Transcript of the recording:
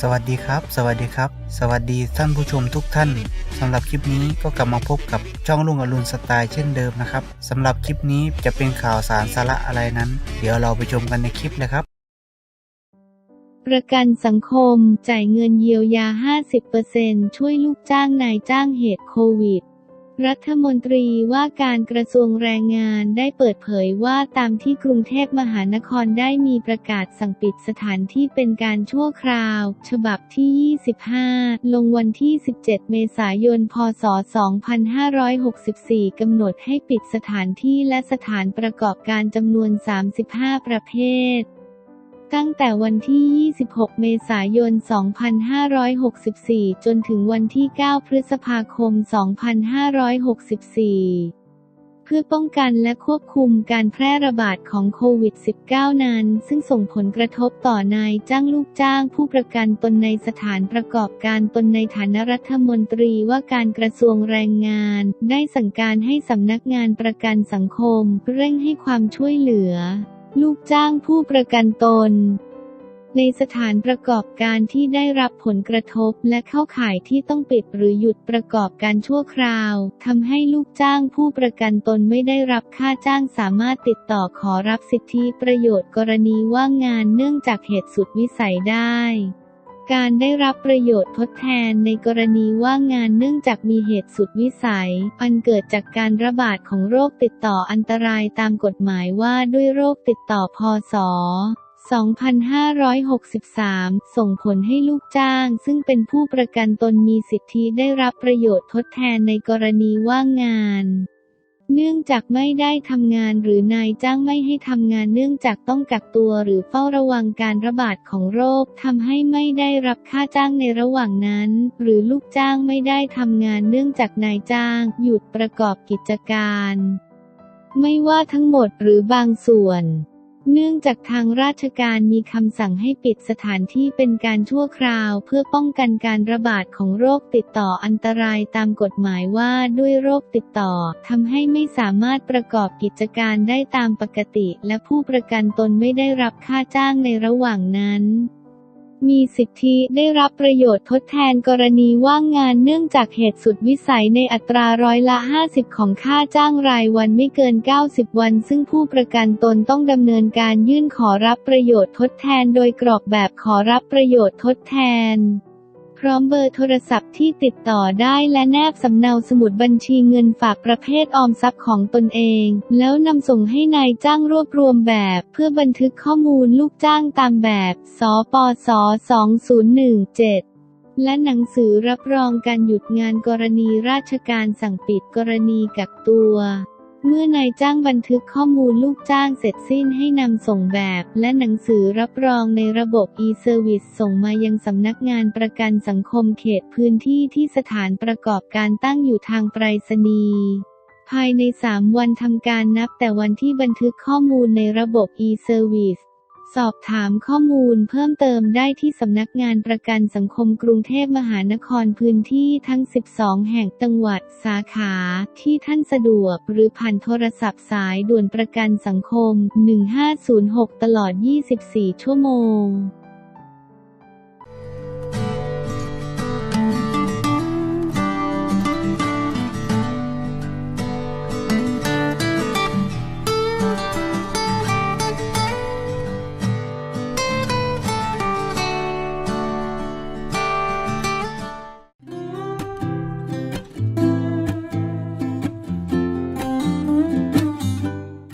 สวัสดีครับ สวัสดีครับ สวัสดีท่านผู้ชมทุกท่านสำหรับคลิปนี้ก็กลับมาพบกับช่องลุงอรุณสไตล์เช่นเดิมนะครับสำหรับคลิปนี้จะเป็นข่าวสารสาระอะไรนั้น เดี๋ยวเราไปชมกันในคลิปเลยครับประกันสังคมจ่ายเงินเยียวยา 50%ช่วยลูกจ้างนายจ้างเหตุโควิด รัฐมนตรีว่าการกระทรวงแรงงานได้เปิดเผยว่าตามที่กรุงเทพมหานครได้มีประกาศสั่งปิดสถานที่เป็นการชั่วคราว ฉบับที่ 25 ลงวันที่ 17 เมษายน พศ 2564 กำหนดให้ปิดสถานที่และสถานประกอบการจำนวน 35 ประเภท ตั้งแต่วันที่ 26 เมษายน 2564 จนถึงวันที่ 9 พฤษภาคม 2564เพื่อป้องกันและควบคุมการแพร่ระบาดของโควิด -19 นั้น ซึ่งส่งผลกระทบต่อนายจ้างลูกจ้างผู้ประกันตนในสถานประกอบการตนในฐานะรัฐมนตรีว่าการกระทรวงแรงงาน ได้สั่งการให้สำนักงานประกันสังคม เร่งให้ความช่วยเหลือ ลูกจ้างผู้ประกันตน ในสถานประกอบการที่ได้รับผลกระทบและเข้าข่ายที่ต้องปิดหรือหยุดประกอบการชั่วคราวทำให้ลูกจ้างผู้ประกันตนไม่ได้รับค่าจ้างสามารถติดต่อขอรับสิทธิประโยชน์กรณีว่างงานเนื่องจากเหตุสุดวิสัยได้ การได้รับประโยชน์ทดแทนในกรณีว่างงานเนื่องจากมีเหตุสุดวิสัย อันเกิดจากการระบาดของโรคติดต่ออันตรายตามกฎหมายว่าด้วยโรคติดต่อพศ2563 ส่งผลให้ลูกจ้าง ซึ่งเป็นผู้ประกันตนมีสิทธิได้รับประโยชน์ทดแทนในกรณีว่างงาน เนื่องจากไม่ได้ทำงานหรือนายจ้างไม่ให้ทำงานเนื่องจากต้องกักตัวหรือเฝ้าระวังการระบาดของโรคทำให้ไม่ได้รับค่าจ้างในระหว่างนั้น หรือลูกจ้างไม่ได้ทำงานเนื่องจากนายจ้าง หยุดประกอบกิจการ ไม่ว่าทั้งหมดหรือบางส่วน เนื่องจากทางราชการมีคำสั่งให้ปิดสถานที่เป็นการชั่วคราว เพื่อป้องกันการระบาดของโรคติดต่ออันตรายตามกฎหมายว่าด้วยโรคติดต่อทำให้ไม่สามารถประกอบกิจการได้ตามปกติ และผู้ประกันตนไม่ได้รับค่าจ้างในระหว่างนั้น มีสิทธิได้รับประโยชน์ทดแทนกรณีว่างงานเนื่องจากเหตุสุดวิสัยในอัตราร้อยละ 50 ของค่าจ้างรายวันไม่เกิน 90 วัน ซึ่งผู้ประกันตนต้องดำเนินการยื่นขอรับประโยชน์ทดแทน โดยกรอกแบบขอรับประโยชน์ทดแทน ร้อมเบอร์โทรศัพท์ที่ติดต่อได้และแนบสำเนาสมุดบัญชีเงินฝากประเภทออมทรัพย์ของตนเอง แล้วนำส่งให้นายจ้างรวบรวมแบบ เพื่อบันทึกข้อมูลลูกจ้างตามแบบ สปส 2017และหนังสือรับรองการหยุดงานกรณีราชการสั่งปิดกรณีกักตัว เมื่อนายจ้างบันทึกข้อมูลลูกจ้างเสร็จสิ้นให้นำส่งแบบ และหนังสือรับรองในระบบ e-service ส่งมายังสำนักงานประกันสังคมเขตพื้นที่ที่สถานประกอบการตั้งอยู่ทางไปรษณีย์ภายใน 3 วันทำการนับแต่วันที่บันทึกข้อมูลในระบบ e-service สอบถามข้อมูลเพิ่มเติมได้ที่สำนักงานประกันสังคมกรุงเทพมหานครพื้นที่ทั้ง 12 แห่งจังหวัดสาขา ที่ท่านสะดวกหรือผ่านโทรศัพท์สายด่วนประกันสังคม 1506 ตลอด 24 ชั่วโมง